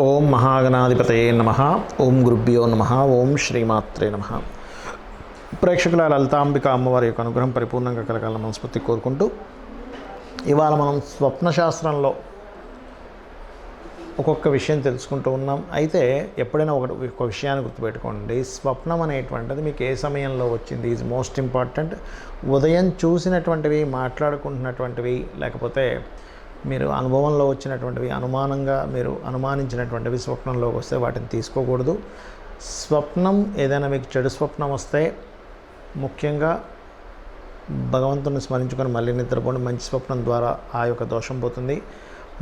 ఓం మహాగణాధిపతయే నమ. ఓం గురుభ్యో నమ. ఓం శ్రీమాత్రే నమ. ప్రేక్షకుల లలితాంబిక అమ్మవారి యొక్క అనుగ్రహం పరిపూర్ణంగా కలగాలని మనస్ఫూర్తి కోరుకుంటూ ఇవాళ మనం స్వప్నశాస్త్రంలో ఒక్కొక్క విషయం తెలుసుకుంటూ ఉన్నాం. అయితే ఎప్పుడైనా ఒక ఒక విషయాన్ని గుర్తుపెట్టుకోండి. స్వప్నం అనేటువంటిది మీకు ఏ సమయంలో వచ్చింది? ఈజ్ మోస్ట్ ఇంపార్టెంట్ ఉదయం చూసినటువంటివి మాట్లాడుకుంటున్నటువంటివి లేకపోతే మీరు అనుభవంలో వచ్చినటువంటివి అనుమానంగా మీరు అనుమానించినటువంటివి స్వప్నంలోకి వస్తే వాటిని తీసుకోకూడదు. స్వప్నం ఏదైనా మీకు చెడు స్వప్నం వస్తే ముఖ్యంగా భగవంతుని స్మరించుకొని మళ్ళీ నిద్రపోండి. మంచి స్వప్నం ద్వారా ఆ యొక్క దోషం పోతుంది.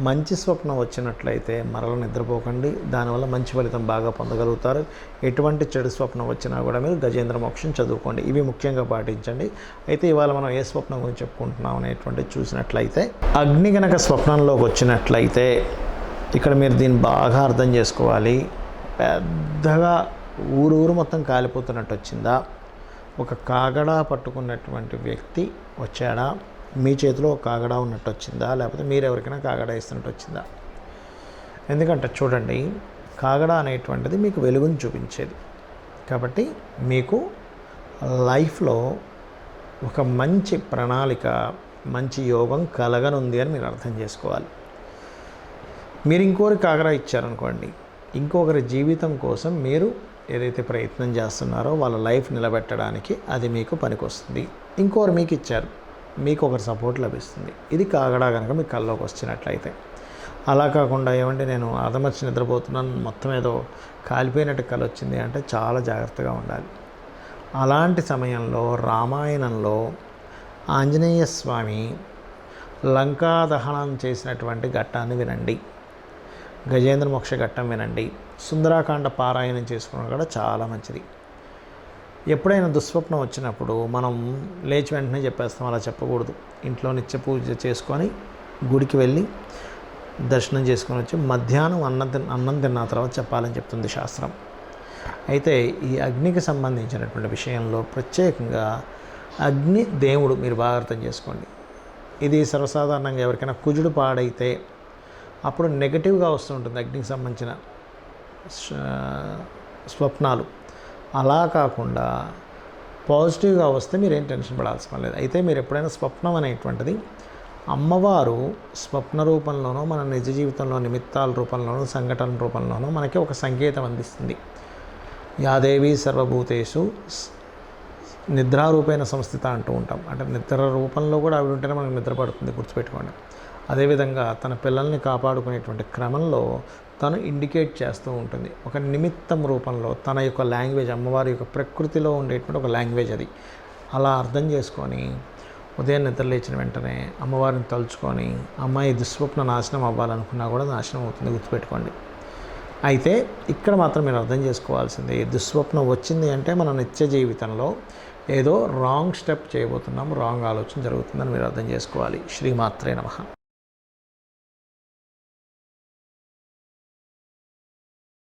మంచి స్వప్నం వచ్చినట్లయితే మరల నిద్రపోకండి. దానివల్ల మంచి ఫలితం బాగా పొందగలుగుతారు. ఎటువంటి చెడు స్వప్నం వచ్చినా కూడా మీరు గజేంద్ర మోక్షం చదువుకోండి. ఇవి ముఖ్యంగా పాటించండి. అయితే ఇవాళ మనం ఏ స్వప్నం గురించి చెప్పుకుంటున్నాం అనేటువంటి చూసినట్లయితే అగ్ని గనక స్వప్నంలోకి వచ్చినట్లయితే ఇక్కడ మీరు దీన్ని బాగా అర్థం చేసుకోవాలి. పెద్దగా ఊరు ఊరు మొత్తం కాలిపోతున్నట్టు వచ్చిందా? ఒక కాగడా పట్టుకున్నటువంటి వ్యక్తి వచ్చాడా? మీ చేతిలో ఒక కాగడా ఉన్నట్టు వచ్చిందా లేకపోతే మీరు ఎవరికైనా కాగడా ఇస్తున్నట్టు వచ్చిందా ఎందుకంటే చూడండి కాగడ అనేటువంటిది మీకు వెలుగుని చూపించేది. కాబట్టి మీకు లైఫ్లో ఒక మంచి ప్రణాళిక మంచి యోగం కలగనుంది అని మీరు అర్థం చేసుకోవాలి. మీరు ఇంకోరికి కాగడా ఇచ్చారనుకోండి ఇంకొకరి జీవితం కోసం మీరు ఏదైతే ప్రయత్నం చేస్తున్నారో వాళ్ళ లైఫ్ నిలబెట్టడానికి అది మీకు పనికొస్తుంది. ఇంకొకరు మీకు ఇచ్చారు మీకు ఒకరి సపోర్ట్ లభిస్తుంది. ఇది కాగడా కనుక మీ కల్లోకి వచ్చినట్లయితే. అలా కాకుండా ఏమంటే నేను అదమర్చి నిద్రపోతున్నాను మొత్తం ఏదో కాలిపోయినట్టు కళ వచ్చింది అంటే చాలా జాగ్రత్తగా ఉండాలి. అలాంటి సమయంలో రామాయణంలో ఆంజనేయ స్వామి లంకా దహనం చేసినటువంటి ఘట్టాన్ని వినండి. గజేంద్ర మోక్ష ఘట్టం వినండి. సుందరాకాండ పారాయణం చేసుకోవడం కూడా చాలా మంచిది. ఎప్పుడైనా దుస్వప్నం వచ్చినప్పుడు మనం లేచి వెంటనే చెప్పేస్తాం అలా చెప్పకూడదు. ఇంట్లో నిత్య పూజ చేసుకొని గుడికి వెళ్ళి దర్శనం చేసుకొని వచ్చి మధ్యాహ్నం అన్నం తిన్న అన్నం తిన్న తర్వాత చెప్పాలని చెప్తుంది శాస్త్రం. అయితే ఈ అగ్నికి సంబంధించినటువంటి విషయంలో ప్రత్యేకంగా అగ్ని దేవుడు మీరు బాగా అర్థం చేసుకోండి. ఇది సర్వసాధారణంగా ఎవరికైనా కుజుడు పాడైతే అప్పుడు నెగటివ్గా వస్తుంటుంది అగ్నికి సంబంధించిన స్వప్నాలు. అలా కాకుండా పాజిటివ్గా వస్తే మీరేం టెన్షన్ పడాల్సిన పని లేదు. అయితే మీరు ఎప్పుడైనా స్వప్నం అనేటువంటిది అమ్మవారు స్వప్న రూపంలోనో మన నిజ జీవితంలో నిమిత్తాల రూపంలోనో సంఘటన రూపంలోనో మనకి ఒక సంకేతం అందిస్తుంది. యాదేవి సర్వభూతేషు నిద్రారూపేణ సంస్థిత అంటూ ఉంటాం. అంటే నిద్ర రూపంలో కూడా ఆవిడ ఉంటేనే మనకు నిద్ర పడుతుంది గుర్తుపెట్టుకోండి. అదేవిధంగా తన పిల్లల్ని కాపాడుకునేటువంటి క్రమంలో తను ఇండికేట్ చేస్తూ ఉంటుంది. ఒక నిమిత్తం రూపంలో తన యొక్క లాంగ్వేజ్ అమ్మవారి యొక్క ప్రకృతిలో ఉండేటువంటి ఒక లాంగ్వేజ్ అది. అలా అర్థం చేసుకొని ఉదయం నిద్రలేచిన వెంటనే అమ్మవారిని తలుచుకొని అమ్మాయి దుస్వప్న నాశనం అవ్వాలనుకున్నా కూడా నాశనం అవుతుంది గుర్తుపెట్టుకోండి. అయితే ఇక్కడ మాత్రం మీరు అర్థం చేసుకోవాల్సింది దుస్వప్నం వచ్చింది అంటే మన నిత్య జీవితంలో ఏదో రాంగ్ స్టెప్ చేయబోతున్నాం రాంగ్ ఆలోచన జరుగుతుందని మీరు అర్థం చేసుకోవాలి. శ్రీమాత్రే నమః.